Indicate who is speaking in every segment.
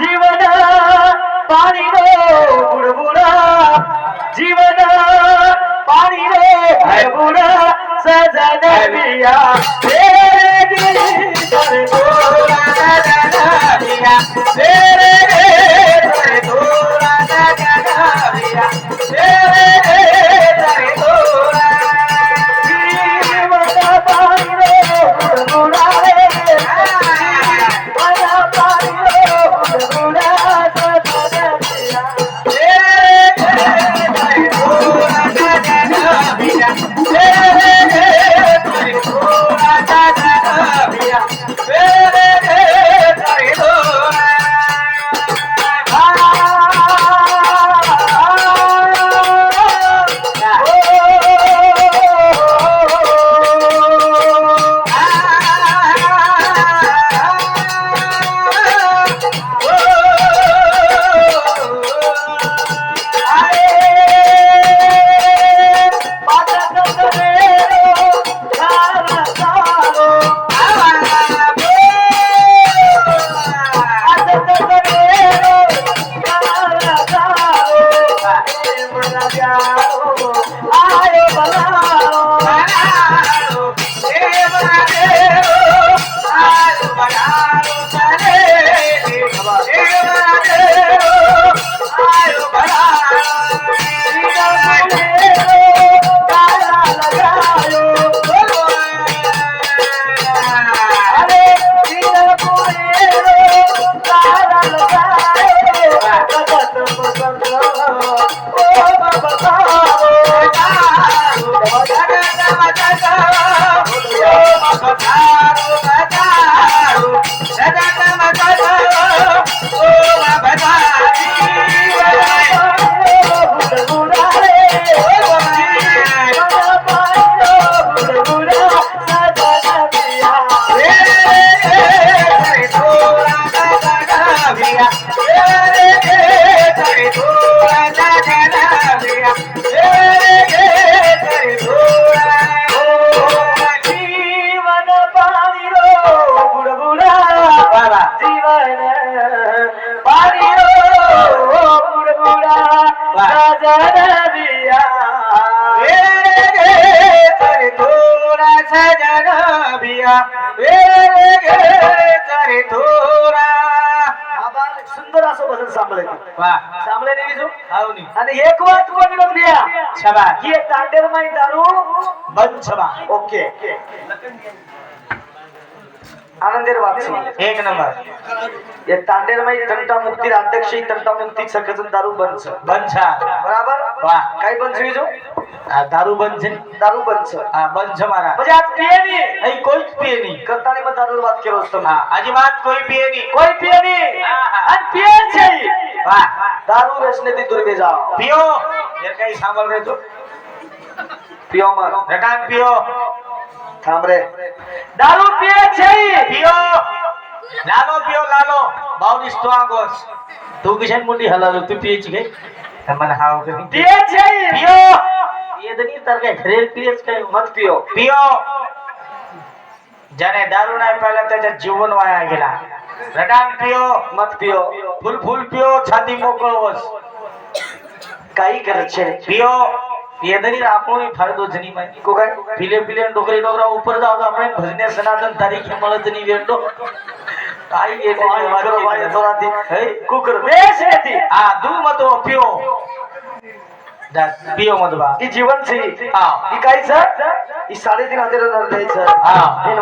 Speaker 1: जीवन पाणी रे बुडबुड. जीवन पाणी रे बुडबुडा सजन बिया. रे गिरी तर तोरा सजन बिया. गिरी સાંભળે છે. વાહ. સાંભળે ને બીજું? આવું નહીં. અને એક વાત કોઈ નો બ્યા છબા.
Speaker 2: યે
Speaker 1: તાડરમાં તારું બંધ છબા.
Speaker 2: ઓકે. લખન
Speaker 1: আনন্দের বাচ্চি এক
Speaker 2: নম্বর এ
Speaker 1: তান্ডের মাই તંટા મુક્તિ અધ્યક્ષ તંટા મુક્તિ સકજન દારૂ બંધ બંધા
Speaker 2: બરાબર? વાહ.
Speaker 1: કઈ
Speaker 2: બંધ
Speaker 1: છે જો આ
Speaker 2: દારૂ બંધ છે દારૂ
Speaker 1: બંધ છે.
Speaker 2: આ બંધ છે મારા.
Speaker 1: પછી આ પીએ નહીં
Speaker 2: અહીં કોઈ જ પીએ
Speaker 1: નહીં કરતાની માં દારૂ વાત કરો
Speaker 2: છો હા આજે વાત કોઈ
Speaker 1: પીએ નહીં કોઈ પીએ નહીં અને
Speaker 2: પીએ
Speaker 1: છે. વાહ. દારૂ વેચને થી
Speaker 2: દૂર જાઓ પીઓ. એ કઈ સાંભળ
Speaker 1: રહેજો પીઓ
Speaker 2: માં રટાન
Speaker 1: પીઓ. થાંભરે. દારૂ પીએ છે
Speaker 2: પીઓ. લાલો પીઓ લાલો. બાવડી સ્ટ્રોંગ હોસ તું કિશન મુંડી હલાલો તું પીએ છે તમને હાવ
Speaker 1: કરી પીએ
Speaker 2: છે પીઓ. પીએ તો નહીં તારે ઘરે પીએ
Speaker 1: છે મત
Speaker 2: પીઓ. પીઓ. જાને દારૂ ના પહેલા તો જીવન વાયા ગયેલા રડાન
Speaker 1: પીઓ મત
Speaker 2: પીઓ. ફૂલ ફૂલ પીઓ છાતી મોકળો
Speaker 1: કઈ કરે છે?
Speaker 2: પીઓ. એ દરી આપણો ફાયદો જની માંગી
Speaker 1: કો કાય
Speaker 2: ફિલે ફિલે ડોકરી ડોકરા ઉપર જાવ તો આપણે ભજને સનાતન તારીખે મળતની વેટો કાઈ એ
Speaker 1: વાગરો વાય થોરાથી
Speaker 2: હે
Speaker 1: કુકર બેસેથી આ
Speaker 2: ધૂમતો પ્યો. पियो मधुबा।
Speaker 1: ही जीवन सी
Speaker 2: ही.
Speaker 1: काय सर ही साडेतीन हजार
Speaker 2: हजार
Speaker 1: द्यायचं.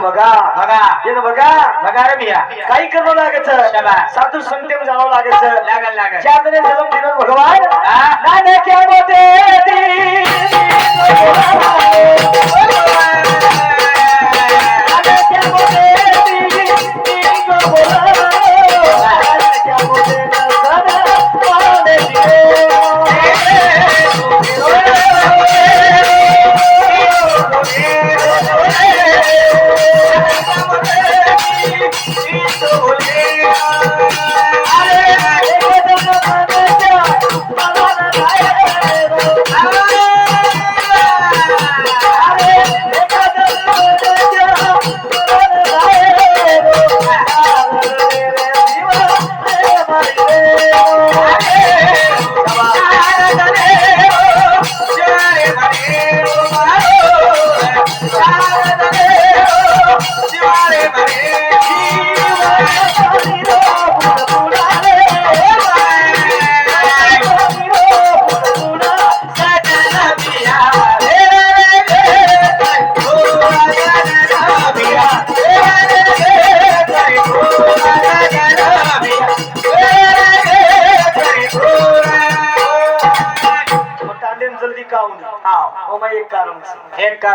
Speaker 1: बघा.
Speaker 2: बघा.
Speaker 1: हे बघा.
Speaker 2: बघा रे बिया
Speaker 1: काही करणं
Speaker 2: लागायचं.
Speaker 1: साधू संगतेम जावं लागायचं.
Speaker 2: लागल लागल.
Speaker 1: चार दिने
Speaker 2: झालं
Speaker 1: भगवान. क्या
Speaker 2: बोलते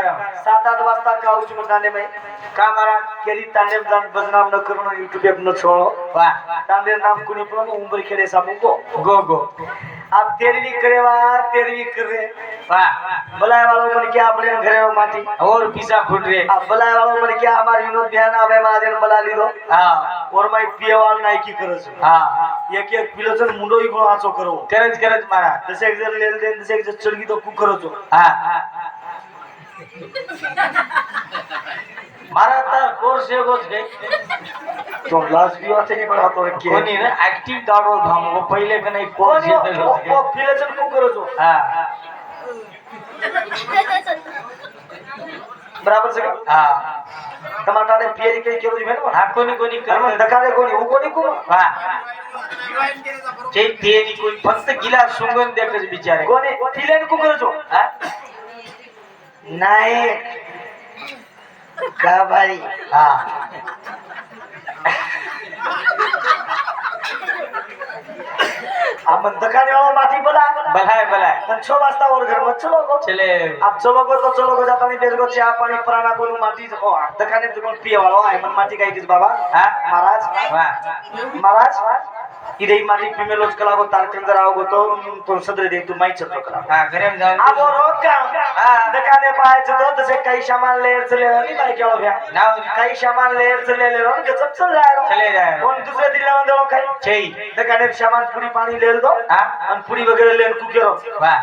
Speaker 1: सात आठ वाजता काऊच तांडे में
Speaker 2: का महाराज
Speaker 1: केली तांडे जान बदनाम न करून युट्यूब एक न छोड़ो
Speaker 2: वा.
Speaker 1: तांडे नाम कुनी पण उम्र खेले सामू को
Speaker 2: गो गो.
Speaker 1: आप तेरवी करेवा तेरवी कर.
Speaker 2: वा.
Speaker 1: बलाय वालों मन क्या अपने घरे में माटी
Speaker 2: और पिसा फुट रे.
Speaker 1: अब बलाय वालों मन क्या हमारे विनोद ध्यान आवे महाजन बला ली दो
Speaker 2: हा.
Speaker 1: और मैं पियवाल नाही की करस.
Speaker 2: हा.
Speaker 1: एक एक पिलोचन मुंडो इकडून आचो करो.
Speaker 2: करच करच महाराज
Speaker 1: जसे एक जर लेल देन जसे एक जर चढगी तो कुक करतो.
Speaker 2: हा.
Speaker 1: બરાબર છે હા.
Speaker 2: તારે ફેરી કઈ
Speaker 1: કેવું છે
Speaker 2: મેડમ
Speaker 1: કોની કોની કર્મ દકારે કોની?
Speaker 2: કોની કુમ? હા. જે કોઈ ફક્ત ગિલા સુગંધ દેખ
Speaker 1: જ બિચારે. કોની? ફિલેન
Speaker 2: છો?
Speaker 1: नाही. का भाई
Speaker 2: हा.
Speaker 1: आपण दकाने वाला माटी बोला.
Speaker 2: बलाय बलाय
Speaker 1: पण छो वाजता और घर मत चलो गो
Speaker 2: चले.
Speaker 1: आप चलो गो तो चलो गो जाता नहीं बेच गो चाय पानी प्राणा बोलू माटी ओ दकाने दुकान पिए वाला है मन माटी किस बाबा?
Speaker 2: हा?
Speaker 1: महाराज? महाराज? इधे ही माटी पिमे लोच कला गो तार कंदर आओ गो तो तो सदरे दे तू माई चलो कला
Speaker 2: हा घरेम जाऊन
Speaker 1: अब रोज का दकाने पाए तो तसे काही सामान ले चले नहीं मारे क्या भ्या
Speaker 2: नाव
Speaker 1: काही सामान ले चले ले रो गजब चल रहा है
Speaker 2: चले जाए
Speaker 1: कोण दुसरे दिन लावून देलो काही
Speaker 2: छई
Speaker 1: दकाने सामान पुरी पाणी ले दो
Speaker 2: हा
Speaker 1: आणि पुरी वगैरे लेन तू केरो
Speaker 2: वा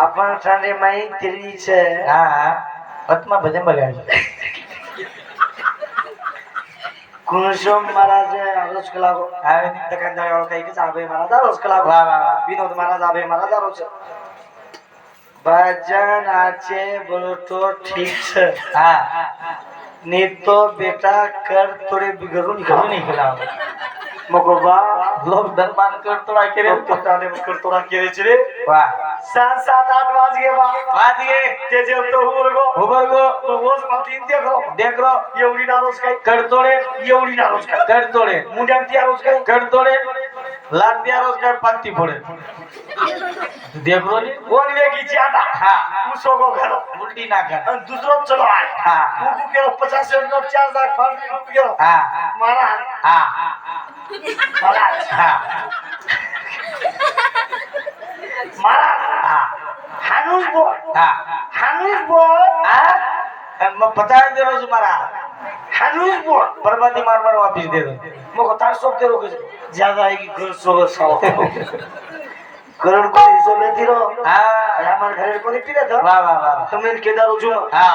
Speaker 1: आपण ठाणे माई तिरी છે
Speaker 2: हा हा પદ્મા ભજન બગાડ્યું
Speaker 1: कुलशोम महाराज रोज कला दुकानदार ओळखायचीच आभय महाराज रोज
Speaker 2: कला
Speaker 1: विनोद महाराज आभय महाराज रोज. भजनाचे बोलतो ठीक सर.
Speaker 2: हा.
Speaker 1: ने तो बेटा कर
Speaker 2: थोडे
Speaker 1: बिघडून
Speaker 2: घेऊन गेला मग बाबा लोक
Speaker 1: धर्मान कर थोडा केले करतोडा केल्याचे रे
Speaker 2: वा.
Speaker 1: सात सात आठ वाज गे बा. वाज गे ते जेवतो
Speaker 2: हुबरगो हुबरगो
Speaker 1: तो रोज पाटीन देखो.
Speaker 2: देखो.
Speaker 1: एवढी नारोज
Speaker 2: काय? करतोडे
Speaker 1: एवढी नारोज
Speaker 2: काय? करतोडे
Speaker 1: मुंड्यान ती रोज
Speaker 2: काय? करतोडे लाल त्या रोज काय? पत्ती फोडे. देखो रे.
Speaker 1: कोण वेगीची आता.
Speaker 2: हा.
Speaker 1: उसो गो घर
Speaker 2: उलटी ना कर
Speaker 1: आणि दुसरो चलो आय
Speaker 2: हा.
Speaker 1: उकू केलो 50 नोट 4 लाख फाड केलो. हा.
Speaker 2: मारा.
Speaker 1: हा
Speaker 2: हा.
Speaker 1: मारा.
Speaker 2: हा.
Speaker 1: हानूस बोल
Speaker 2: હા
Speaker 1: हानूस बोल
Speaker 2: હા मग पचास दे रोज मारा
Speaker 1: हानूस बोल
Speaker 2: परबाती मार मार वापिस दे दो
Speaker 1: मग तार सोप ते रोक ज्यादा आहे की घर सोबत साव करोड कोणी हिशोब येते रो
Speaker 2: हा
Speaker 1: हमारे घरे कोणी पिले था
Speaker 2: वाह वाह वाह
Speaker 1: तुम्ही केदार उजू
Speaker 2: हा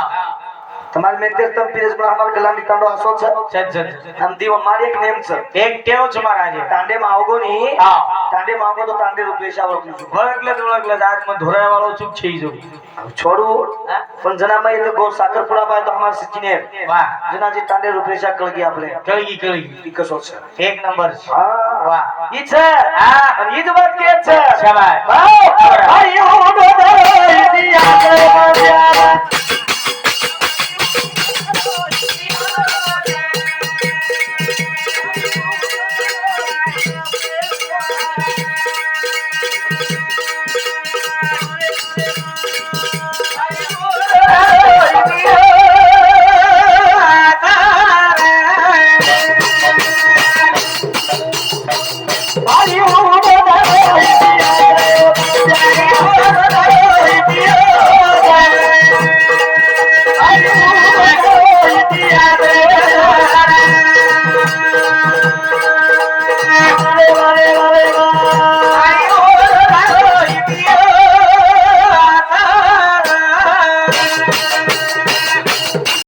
Speaker 1: તમારે મેં તે તમ પીરેશ બ્રાહ્મણ ગલાની તાંડો આસો છે
Speaker 2: છે છે
Speaker 1: આમ દીવ મારી એક નેમ છે
Speaker 2: એક ટેવ છે મહારાજે
Speaker 1: તાંડે માં આવગો ની
Speaker 2: હા
Speaker 1: તાંડે માં આવગો તો તાંડે રૂપેશ આવો છું
Speaker 2: ભળકલે દોળકલે આજ માં ધોરાય વાળો ચૂપ છે
Speaker 1: જો
Speaker 2: છોડું
Speaker 1: પણ જનામાં એટલે ગોળ સાકરપુરા પાય તો અમાર સિચીને વાહ જનાજી તાંડે રૂપેશ કળગી આપણે
Speaker 2: કળગી
Speaker 1: કળગી કસો છે
Speaker 2: એક નંબર
Speaker 1: છે
Speaker 2: વાહ
Speaker 1: ઈ છે
Speaker 2: હા
Speaker 1: અને ઈ જ વાત કે છે
Speaker 2: શાબાશ વાહ
Speaker 1: ભાઈ હું ડોડો ઈ દિયા કે મજા